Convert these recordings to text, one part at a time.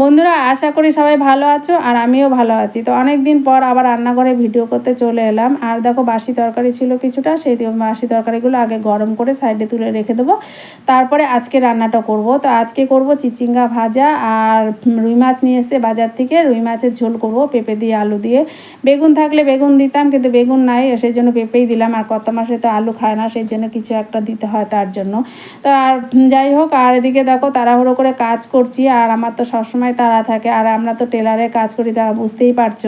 বন্ধুরা, আশা করি সবাই ভালো আছো আর আমিও ভালো আছি। তো অনেক দিন পর আবার রান্নাঘরে ভিডিও করতে চলে এলাম। আর দেখো, বাসি তরকারি ছিল কিছুটা, সেই বাসি তরকারিগুলো আগে গরম করে সাইডে তুলে রেখে দেবো। তারপরে আজকে রান্নাটা করব। তো আজকে করব চিচিঙ্গা ভাজা আর রুই মাছ নিয়ে এসে বাজার থেকে রুই মাছের ঝোল করব, পেঁপে দিয়ে আলু দিয়ে। বেগুন থাকলে বেগুন দিতাম, কিন্তু বেগুন নাই, সেই জন্য পেঁপেই দিলাম। আর কত মাসে তো আলু খায় না, সেই জন্য কিছু একটা দিতে হয় তার জন্য। তো আর যাই হোক, আর এদিকে দেখো, তাড়াহুড়ো করে কাজ করছি। আর আমার তো সবসময় তাড়া থাকে আর আমরা তো টেলারে কাজ করি তা বুঝতেই পারছ।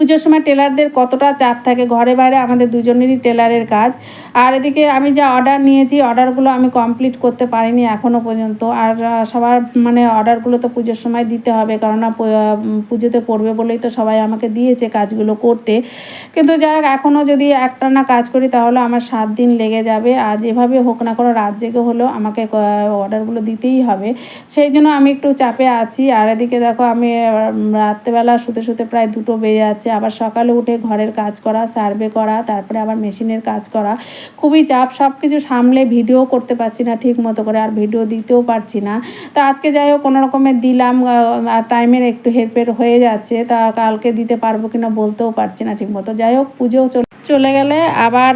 পুজোর সময় টেলারদের কতটা চাপ থাকে, ঘরে বাইরে আমাদের দুজনেরই টেলারের কাজ। আর এদিকে আমি যা অর্ডার নিয়েছি অর্ডারগুলো আমি কমপ্লিট করতে পারিনি এখনও পর্যন্ত। আর সবার মানে অর্ডারগুলো তো পুজোর সময় দিতে হবে, কেননা পুজোতে পড়বে বলেই তো সবাই আমাকে দিয়েছে কাজগুলো করতে। কিন্তু হোক এখনও যদি একটা না কাজ করি তাহলে আমার সাত দিন লেগে যাবে। আর যেভাবে হোক না কোনো, রাত জেগে হলেও আমাকে অর্ডারগুলো দিতেই হবে। সেই জন্য আমি একটু চাপে আছি। আর এদিকে দেখো আমি রাত্রেবেলা শুতে শুতে প্রায় দুটো বেজে যাচ্ছে। আবার সকালে উঠে ঘরের কাজ করা সার্ভে করা, তারপরে আবার মেশিনের কাজ করা। খুবই চাপ সব কিছু সামলে ভিডিও করতে পারছি না ঠিক মতো করে, আর ভিডিও দিতেও পারছি না। তা আজকে যাই হোক, কোনো রকমের দিলাম আর টাইমের একটু হেরফের হয়ে যাচ্ছে, তা কালকে দিতে পারব কিনা বলতেও পারছি না ঠিক মতো। যাই হোক, পুজো চলে গেলে আবার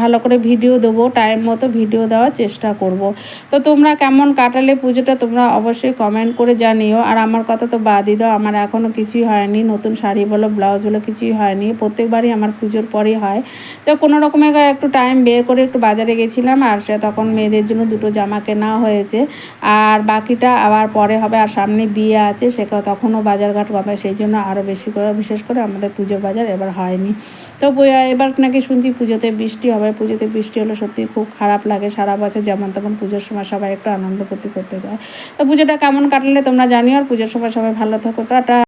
ভালো করে ভিডিও দেবো টাইম মতো ভিডিও দেওয়ার চেষ্টা করব। তো তোমরা কেমন কাটালে পুজোটা তোমরা অবশ্যই কমেন্ট করে জানিও। আর আমার কথা তো বাদই দাও, আমার এখনও কিছুই হয়নি। নতুন শাড়ি বলো ব্লাউজ বলো, কিছুই হয়নি। প্রত্যেকবারই আমার পুজোর পরেই হয়। তো কোনো রকমে একটু টাইম বের করে একটু বাজারে গেছিলাম, আর সে তখন মেয়েদের জন্য দুটো জামা কেনা হয়েছে। আর বাকিটা আবার পরে হবে, আর সামনে বিয়ে আছে সে তখনও বাজারঘাট হবে, সেই জন্য আরও বেশি করে, বিশেষ করে আমাদের পুজোর বাজার এবার হয়নি। তো এবার নাকি শুনছি পুজোতে বৃষ্টি হবে। পুজোতে বৃষ্টি হলে সত্যি খুব খারাপ লাগে সারা বছর যেমন তখন পুজোর সময় সবাই একটু আনন্দ করতে যায়। তো পুজোটা কেমন কাটলে তোমরা জানিও, আর পুজোর সময় সবাই ভালো থাকো। টাটা।